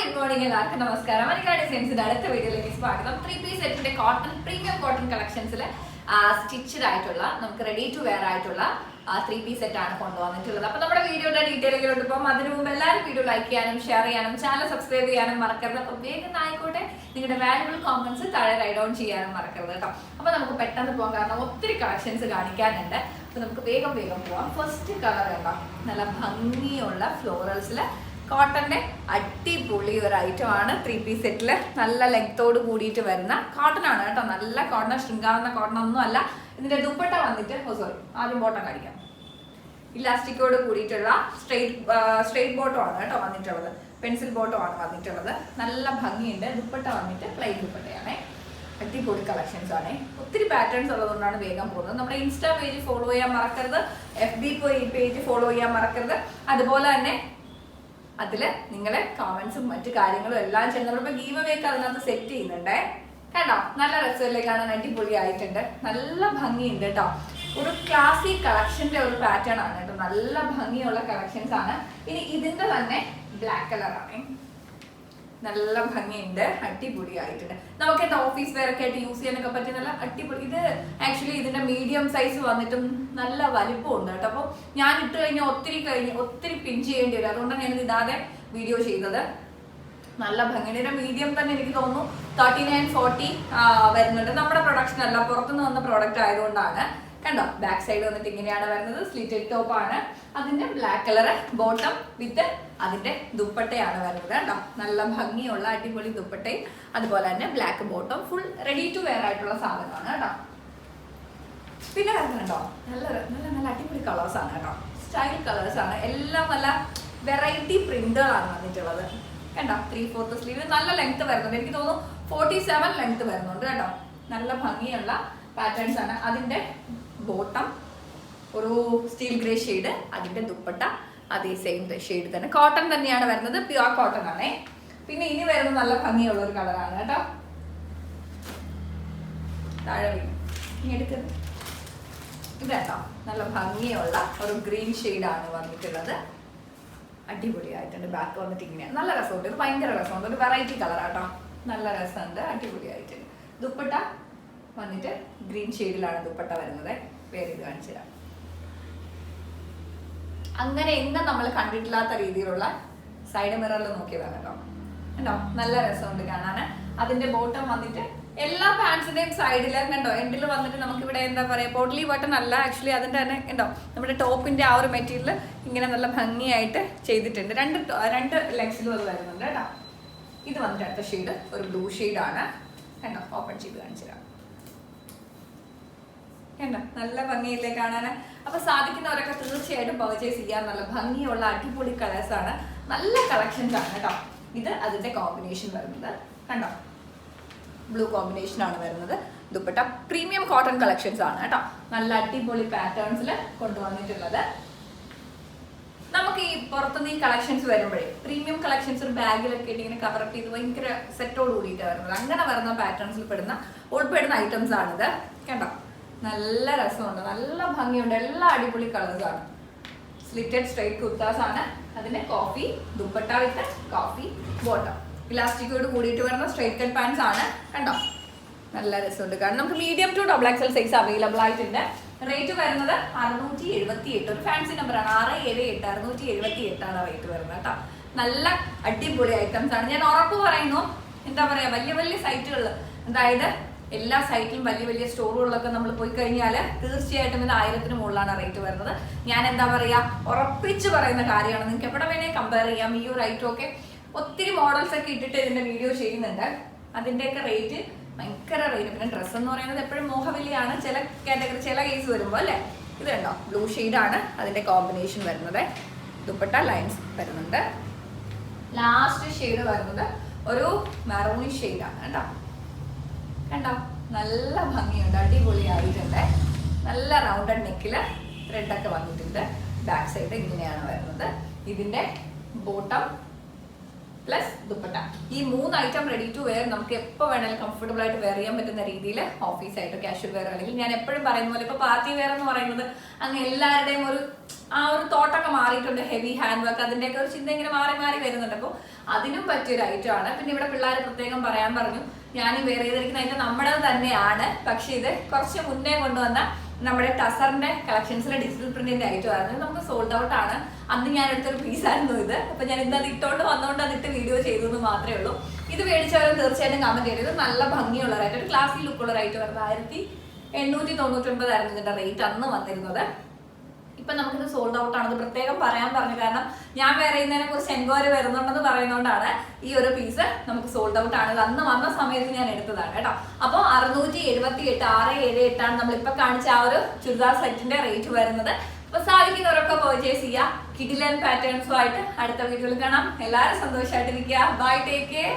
Good morning എല്ലാവർക്കും. നമസ്കാരം. മണിക്കാട് സെൻസിന്റെ അടുത്ത വീഡിയോയിലേക്ക് സ്വാഗതം. ത്രീ പീസ് സെറ്റിന്റെ കോട്ടൺ പ്രീമിയം കോട്ടൺ കളക്ഷൻസിൽ സ്റ്റിച്ചഡ് ആയിട്ടുള്ള നമുക്ക് റെഡി ടു വെയർ ആയിട്ടുള്ള ത്രീ പീസ് സെറ്റ് ആണ് കൊണ്ടുവന്നിട്ടുള്ളത്. അപ്പൊ നമ്മുടെ വീഡിയോയുടെ ഡീറ്റെയിലുകളോട് ഇപ്പം അതിനു മുമ്പ് എല്ലാവരും വീഡിയോ ലൈക്ക് ചെയ്യാനും ഷെയർ ചെയ്യാനും ചാനൽ സബ്സ്ക്രൈബ് ചെയ്യാനും മറക്കരുത്. അപ്പൊ വേഗം ആയിക്കോട്ടെ. നിങ്ങളുടെ വാല്യുബിൾ കോമൻസ് താഴെ റൈഡ് ഡൗൺ ചെയ്യാനും മറക്കരുത് കേട്ടോ. അപ്പൊ നമുക്ക് പെട്ടെന്ന് പോകാം. കാരണം ഒത്തിരി കളക്ഷൻസ് കാണിക്കാനുണ്ട്. അപ്പൊ നമുക്ക് വേഗം വേഗം പോവാം. ഫസ്റ്റ് കളർ കേട്ടോ നല്ല ഭംഗിയുള്ള ഫ്ലോറൽസിൽ കോട്ടന്റെ അടിപൊളി ഒരു ഐറ്റം ആണ് ത്രീ പീസ് സെറ്റിൽ നല്ല ലെങ്ത്തോട് കൂടിയിട്ട് വരുന്ന കോട്ടൺ ആണ് കേട്ടോ. നല്ല കോട്ടൺ ശൃംഗാവുന്ന കോട്ടൺ ഒന്നും അല്ല. ഇതിന്റെ ദുപ്പട്ട വന്നിട്ട് ഓ സോറി ആദ്യം ബോട്ടം കാണിക്കാം ഇലാസ്റ്റിക്കോട് കൂടിയിട്ടുള്ള സ്ട്രെയിറ്റ് സ്ട്രെയിറ്റ് ബോട്ടം ആണ് കേട്ടോ വന്നിട്ടുള്ളത്. പെൻസിൽ ബോട്ടം ആണ് വന്നിട്ടുള്ളത്. നല്ല ഭംഗിയുണ്ട്. ദുപ്പട്ട വന്നിട്ട് പ്ലെയിൻ ദുപ്പട്ടയാണേ. അടിപൊളി കളക്ഷൻസ് ആണ്. ഒത്തിരി പാറ്റേൺസ് ഉള്ളതുകൊണ്ടാണ് വേഗം പോകുന്നത്. നമ്മുടെ ഇൻസ്റ്റാ പേജ് ഫോളോ ചെയ്യാൻ മറക്കരുത്. എഫ് ബി പേജ് ഫോളോ ചെയ്യാൻ മറക്കരുത്. അതുപോലെ തന്നെ അതിൽ നിങ്ങളെ കമന്റ്സും മറ്റു കാര്യങ്ങളും എല്ലാം ചെയ്യുന്നത്. നമ്മളിപ്പോ ഗീവ് അവേക്ക് അതിനകത്ത് സെറ്റ് ചെയ്യുന്നുണ്ടേ. കണ്ടോ? നല്ല രസമല്ലേ കാണാൻ അടിപൊളി ആയിട്ടുണ്ട് നല്ല ഭംഗിയുണ്ട് കേട്ടോ ഒരു ക്ലാസിക് കളക്ഷന്റെ ഒരു പാറ്റേൺ ആണ് കേട്ടോ നല്ല ഭംഗിയുള്ള കളക്ഷൻസ് ആണ്. ഇനി ഇതിന്റെ തന്നെ ബ്ലാക്ക് ആണ്. നല്ല ഭംഗിയുണ്ട് അടിപൊളി ആയിട്ടുണ്ട് നമുക്ക് എന്താ ഓഫീസ് വെയർ ഒക്കെ ആയിട്ട് യൂസ് ചെയ്യാനൊക്കെ പറ്റിയ നല്ല അടിപൊളി. ഇത് ആക്ച്വലി ഇതിന്റെ മീഡിയം സൈസ് വന്നിട്ടും നല്ല വലിപ്പമുണ്ട് കേട്ടോ. അപ്പോൾ ഞാൻ ഇട്ട് കഴിഞ്ഞാൽ ഒത്തിരി കഴിഞ്ഞ് ഒത്തിരി പിൻ ചെയ്യേണ്ടി വരും. അതുകൊണ്ടാണ് ഞാൻ ഇതാതെ വീഡിയോ ചെയ്തത്. നല്ല ഭംഗിയുടെ മീഡിയം തന്നെ എനിക്ക് തോന്നുന്നു തേർട്ടി നയൻ ഫോർട്ടി വരുന്നുണ്ട്. നമ്മുടെ പ്രൊഡക്ഷൻ അല്ല പുറത്തുനിന്ന് വന്ന പ്രോഡക്റ്റ് ആയതുകൊണ്ടാണ്. കണ്ടോ? ബാക്ക് സൈഡ് വന്നിട്ട് ഇങ്ങനെയാണ് വരുന്നത്. സ്ലിറ്റഡ് ടോപ്പ് ആണ്. അതിന്റെ ബ്ലാക്ക് കളർ ബോട്ടം വിത്ത് അതിന്റെ ദുപ്പട്ടയാണ് വരുന്നത് കേട്ടോ നല്ല ഭംഗിയുള്ള അടിപൊളി ദുപ്പട്ടയും അതുപോലെ തന്നെ black bottom full ready to wear ആയിട്ടുള്ള സാധനമാണ് കേട്ടോ. പിന്നെ വരുന്നുണ്ടോ? നല്ല നല്ല നല്ല അടിപൊളി കളേഴ്സ് ആണ് കേട്ടോ. സ്റ്റൈൽ കളേഴ്സ് ആണ്. എല്ലാം നല്ല വെറൈറ്റി പ്രിന്റുകളാണ് വന്നിട്ടുള്ളത്. കണ്ടോ? ത്രീ ഫോർത്ത് സ്ലീവ് നല്ല ലെങ്ത് വരുന്നുണ്ട്. എനിക്ക് തോന്നുന്നു ഫോർട്ടി സെവൻ ലെങ്ത് വരുന്നുണ്ട് കേട്ടോ. നല്ല ഭംഗിയുള്ള പാറ്റേൺസ് ആണ്. അതിന്റെ ബോട്ടം ഒരു സ്റ്റീൽ ഗ്രേ ഷെയ്ഡ് അതിന്റെ ദുപ്പട്ട അതേ സെയിം ഷെയ്ഡ് തന്നെ. കോട്ടൺ തന്നെയാണ് വരുന്നത്. പ്യുവർ കോട്ടൺ ആണേ. പിന്നെ ഇനി വരുന്നത് നല്ല ഭംഗിയുള്ള ഒരു കളറാണ് കേട്ടോ. താഴെ നല്ല ഭംഗിയുള്ള ഒരു ഗ്രീൻ ആണ് വന്നിട്ടുള്ളത്. അടിപൊളിയായിട്ടുണ്ട്. ബാക്ക് വന്നിട്ട് ഇങ്ങനെയാണ്. നല്ല രസമുണ്ട്. ഇത് ഭയങ്കര രസമുണ്ട്. ഒരു വെറൈറ്റി കളറാട്ടോ നല്ല രസമുണ്ട്. അടിപൊളിയായിട്ടുണ്ട്. ദുപ്പട്ട വന്നിട്ട് ഗ്രീൻ ഷെയ്ഡിലാണ് ദുപ്പട്ട വരുന്നത്. വേറെ ഇത് കാണിച്ചു തരാം. അങ്ങനെ എന്താ നമ്മൾ കണ്ടിട്ടില്ലാത്ത രീതിയിലുള്ള സൈഡ് മിററിൽ നോക്കിയതാണ് കേട്ടോ. കണ്ടോ? നല്ല രസമുണ്ട് കാണാൻ അതിന്റെ ബോട്ടം വന്നിട്ട് എല്ലാ പാൻസിന്റെയും സൈഡിൽ കണ്ടോ? എൻഡിൽ വന്നിട്ട് നമുക്ക് ഇവിടെ എന്താ പറയാ പോട്ട്ലി ബട്ടൺ അല്ല ആക്ച്വലി അതിന്റെ തന്നെ കണ്ടോ? നമ്മുടെ ടോപ്പിന്റെ ആ ഒരു മെറ്റീരിയൽ ഇങ്ങനെ നല്ല ഭംഗിയായിട്ട് ചെയ്തിട്ടുണ്ട്. രണ്ട് രണ്ട് ലെഗ്സിലും അത് വരുന്നുണ്ട് കേട്ടോ. ഇത് വന്നിട്ട് അടുത്ത ഷെയ്ഡ് ഒരു ബ്ലൂ ഷെയ്ഡാണ് കണ്ടോ? ഓപ്പൺ ചെയ്ത് കാണിച്ചു തരാം. കണ്ടോ? നല്ല ഭംഗിയില്ലേ കാണാൻ അപ്പൊ സാധിക്കുന്നവരൊക്കെ തീർച്ചയായിട്ടും പർച്ചേസ് ചെയ്യാൻ നല്ല ഭംഗിയുള്ള അടിപൊളി കളേഴ്സ് ആണ്. നല്ല കളക്ഷൻസ് ആണ് കേട്ടോ. ഇത് അതിന്റെ കോമ്പിനേഷൻ വരുന്നത്. കണ്ടോ? ബ്ലൂ കോമ്പിനേഷൻ ആണ് വരുന്നത്. ദുപ്പട്ട പ്രീമിയം കോട്ടൺ കളക്ഷൻസ് ആണ് കേട്ടോ. നല്ല അടിപൊളി പാറ്റേൺസിൽ കൊണ്ടുവന്നിട്ടുള്ളത്. നമുക്ക് ഈ പുറത്തുനിന്ന് ഈ കളക്ഷൻസ് വരുമ്പോഴേ പ്രീമിയം കളക്ഷൻസ് ഒരു ബാഗിലൊക്കെ ഇട്ട് ഇങ്ങനെ കവറപ്പ് ചെയ്ത് ഭയങ്കര സെറ്റോട് കൂടിയിട്ട് വരുന്നത്. അങ്ങനെ വരുന്ന പാറ്റേൺസിൽ പെടുന്ന ഉൾപ്പെടുന്ന ഐറ്റംസ് ആണിത്. കണ്ടോ? നല്ല രസമുണ്ട്. നല്ല ഭംഗിയുണ്ട്. എല്ലാ അടിപൊളി കളേഴ്സാണ് സ്ലിറ്റഡ് സ്ട്രൈറ്റ് കുർത്താസ് ആണ്. അതിന്റെ coffee dupatta with coffee bottom ഇലാസ്റ്റിക്കോട് കൂടിയിട്ട് വരുന്ന സ്ട്രൈറ്റ് കട്ട് പാൻസ് ആണ്. കണ്ടോ? നല്ല രസമുണ്ട്. കാരണം നമുക്ക് medium to double XL size available ആയിട്ടുണ്ട്. റേറ്റ് വരുന്നത് അറുന്നൂറ്റി എഴുപത്തി എട്ട് ഒരു ഫാൻസി നമ്പറാണ് ആറ് ഏഴ് എട്ട്. അറുന്നൂറ്റി എഴുപത്തി എട്ടാണ് റേറ്റ് വരുന്നത് കേട്ടോ. നല്ല അടിപൊളി ഐറ്റംസ് ആണ്. ഞാൻ ഉറപ്പ് പറയുന്നു. എന്താ പറയാ? വലിയ വലിയ സൈറ്റുകളിൽ അതായത് എല്ലാ സൈറ്റിലും വലിയ വലിയ സ്റ്റോറുകളിലൊക്കെ നമ്മൾ പോയി കഴിഞ്ഞാൽ തീർച്ചയായിട്ടും ഇത് ആയിരത്തിന് മുകളിലാണ് റേറ്റ് വരുന്നത്. ഞാൻ എന്താ പറയുക ഉറപ്പിച്ച് പറയുന്ന കാര്യമാണ്. നിങ്ങൾക്ക് എവിടെ വേണേ കമ്പയർ ചെയ്യാം. ഈ ഒരു ഐറ്റം ഒക്കെ ഒത്തിരി മോഡൽസ് ഒക്കെ ഇട്ടിട്ട് ഇതിന്റെ വീഡിയോ ചെയ്യുന്നുണ്ട്. അതിന്റെയൊക്കെ റേറ്റ് ഭയങ്കര റേറ്റ് പിന്നെ ഡ്രസ്സ് എന്ന് പറയുന്നത് എപ്പോഴും മോഹവിലയാണ്. ചില കാറ്റഗറി ചില കേസ് വരുമ്പോൾ അല്ലേ? ഇത് കണ്ടോ? ബ്ലൂ ആണ് അതിന്റെ കോമ്പിനേഷൻ വരുന്നത്. ദുപ്പട്ട ലൈൻസ് വരുന്നുണ്ട്. ലാസ്റ്റ് ഷെയ്ഡ് വരുന്നത് ഒരു മെറൂണി ഷെയ്ഡാണ് കേട്ടോ കണ്ടോ? നല്ല ഭംഗിയുണ്ട് അടിപൊളിയായിട്ടുണ്ട്. നല്ല റൗണ്ടഡ് നെക്കിൽ ത്രെഡൊക്കെ വന്നിട്ടുണ്ട്. ബാക്ക് സൈഡ് ഇങ്ങനെയാണ് വരുന്നത്. ഇതിന്റെ ബോട്ടം പ്ലസ് ദുപ്പട്ട. ഈ മൂന്ന് ഐറ്റം റെഡി ടു വെയർ നമുക്ക് എപ്പോൾ വേണമെങ്കിലും കംഫർട്ടബിൾ ആയിട്ട് വെയർ ചെയ്യാൻ പറ്റുന്ന രീതിയിൽ ഓഫീസായിട്ട് ക്യാഷ്വൽ വെയർ അല്ലെങ്കിൽ ഞാൻ എപ്പോഴും പറയുന്ന പോലെ ഇപ്പോൾ പാർട്ടി വെയർ എന്ന് പറയുന്നത് അങ്ങ് എല്ലാവരുടെയും ഒരു ആ ഒരു തോട്ടൊക്കെ മാറിയിട്ടുണ്ട് ഹെവി ഹാൻഡ് വർക്ക് അതിന്റെയൊക്കെ ഒരു ചിന്ത ഇങ്ങനെ മാറി മാറി വരുന്നുണ്ട്. അപ്പോൾ അതിനും പറ്റിയൊരു ഐറ്റം ആണ്. പിന്നെ ഇവിടെ പിള്ളേർ പ്രത്യേകം പറയാൻ പറഞ്ഞു ഞാൻ വേറെ ചെയ്തിരിക്കുന്ന ഐറ്റം നമ്മുടെ തന്നെയാണ് പക്ഷെ ഇത് കുറച്ച് മുന്നേ കൊണ്ടുവന്ന നമ്മുടെ ടസറിന്റെ കളക്ഷൻസിലെ ഡിജിറ്റൽ പ്രിന്റിന്റെ ഐറ്റം ആയിരുന്നു. നമുക്ക് സോൾഡ് ഔട്ട് ആണ്. അന്ന് ഞാൻ എടുത്തൊരു പീസ് ആയിരുന്നു ഇത്. അപ്പൊ ഞാൻ ഇന്ന് അത് ഇട്ടോണ്ട് വന്നുകൊണ്ട് അതിട്ട് വീഡിയോ ചെയ്തു എന്ന് മാത്രമേ ഉള്ളൂ. ഇത് മേടിച്ചവരും തീർച്ചയായിട്ടും കമന്റ് ചെയ്തത് നല്ല ഭംഗിയുള്ള ഐറ്റം ഒരു ക്ലാസ്സിൽ ലുക്കുള്ള ഐറ്റം ആയിരുന്നു. ആയിരത്തി എണ്ണൂറ്റി തൊണ്ണൂറ്റി ഒൻപതായിരുന്നു ഇതിന്റെ റേറ്റ് അന്ന് വന്നിരുന്നത്. ഇപ്പൊ നമുക്കിത് സോൾഡ് ഔട്ട് ആണ്. പ്രത്യേകം പറയാൻ പറഞ്ഞു കാരണം ഞാൻ വേറെ ചെയ്യുന്നതിനെ കുറിച്ച് എൻക്വയറി വരുന്നുണ്ടെന്ന് പറയുന്നതുകൊണ്ടാണ് ഈ ഒരു പീസ് നമുക്ക് സോൾഡ് ഔട്ട് ആണ്. അന്ന് വന്ന സമയത്ത് ഞാൻ എടുത്തതാണ് കേട്ടോ. അപ്പോൾ അറുന്നൂറ്റി എഴുപത്തി എട്ട് ആറ് ഏഴ് എട്ടാണ് നമ്മൾ ഇപ്പൊ കാണിച്ച ആ ഒരു ചുരിദാർ സെറ്റിന്റെ റേറ്റ് വരുന്നത്. അപ്പൊ സാധിക്കുന്നവരൊക്കെ പർച്ചേസ് ചെയ്യുക. കിഡിലൻ പാറ്റേൺസുമായിട്ട് അടുത്ത വീഡിയോയിൽ കാണാം. എല്ലാവരും സന്തോഷമായിട്ടിരിക്കുക. Bye take care